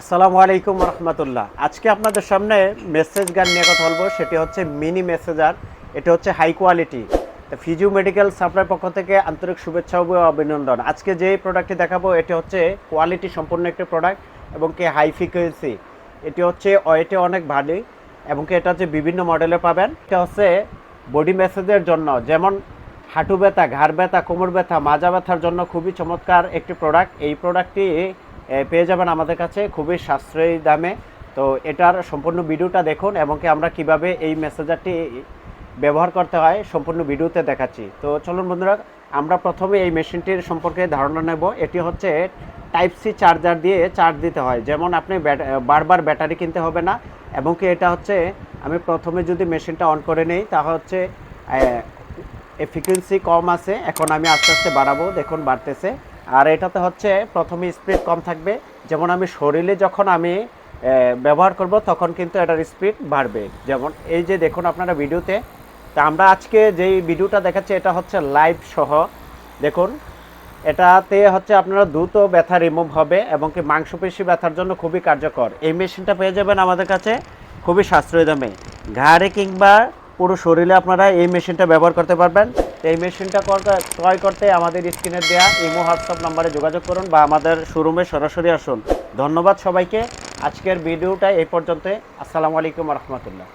আসসালামু আলাইকুম রহমতুল্লাহ আজকে আপনাদের সামনে মেসেজ গান নিয়ে কথা বলব, সেটি হচ্ছে মিনি মেসেজার এটা হচ্ছে high quality physio medical supply পক্ষ থেকে আন্তরিক শুভেচ্ছা ও অভিনন্দন। আজকে যে প্রোডাক্টটি দেখাবো, এটি হচ্ছে কোয়ালিটি সম্পূর্ণ একটি প্রোডাক্ট এবং কি হাই ফ্রিকোয়েন্সি এটি হচ্ছে ওয়েটে অনেক ভারী এবং কি এটা হচ্ছে বিভিন্ন মডেলে পাবেন। এটা হচ্ছে বডি মেসেজের জন্য, যেমন হাঁটু ব্যথা, ঘাড় ব্যথা, কোমর ব্যথা, মাজা ব্যথার জন্য খুবই চমৎকার একটি প্রোডাক্ট এই প্রোডাক্টটি পেয়ে যাবেন আমাদের কাছে খুবই সাশ্রয়ী দামে। তো এটার সম্পূর্ণ ভিডিওটা দেখুন এবং কি আমরা কীভাবে এই মেসেজারটি ব্যবহার করতে হয় সম্পূর্ণ ভিডিওতে দেখাচ্ছি। তো চলুন বন্ধুরা, আমরা প্রথমে এই মেশিনটির সম্পর্কে ধারণা নেব। এটি হচ্ছে টাইপ সি চার্জার দিয়ে চার্জ দিতে হয়। যেমন আপনি বারবার ব্যাটারি কিনতে হবে না এবং কি এটা হচ্ছে, আমি প্রথমে যদি মেশিনটা অন করে নেই, তা হচ্ছে ফ্রিকুয়েন্সি কম আছে। এখন আমি আস্তে আস্তে বাড়াবো। দেখুন, বাড়তেছে। আর এটাতে হচ্ছে প্রথমে স্পিড কম থাকবে। যেমন আমি শরীরে যখন আমি ব্যবহার করব, তখন কিন্তু এটার স্পিড বাড়বে। যেমন এই যে দেখুন আপনারা ভিডিওতে, তা আমরা আজকে যেই ভিডিওটা দেখাচ্ছি, এটা হচ্ছে লাইভ সহ। দেখুন, এটাতে হচ্ছে আপনারা দ্রুত ব্যথা রিমুভ হবে এবং কি মাংসপেশি ব্যথার জন্য খুবই কার্যকর। এই মেশিনটা পেয়ে যাবেন আমাদের কাছে খুবই সাশ্রয়ী দামে। ঘাড়ে কিংবা পুরো শরীরে আপনারা এই মেশিনটা ব্যবহার করতে পারবেন। তো এই মেশিনটা ক্রয় করতে আমাদের স্ক্রিনে দেয়া ইমো, হোয়াটসঅ্যাপ নাম্বারে যোগাযোগ করুন বা আমাদের শোরুমে সরাসরি আসুন। ধন্যবাদ সবাইকে। আজকের ভিডিওটা এই পর্যন্ত আসসালামু আলাইকুম রহমতুল্লাহ।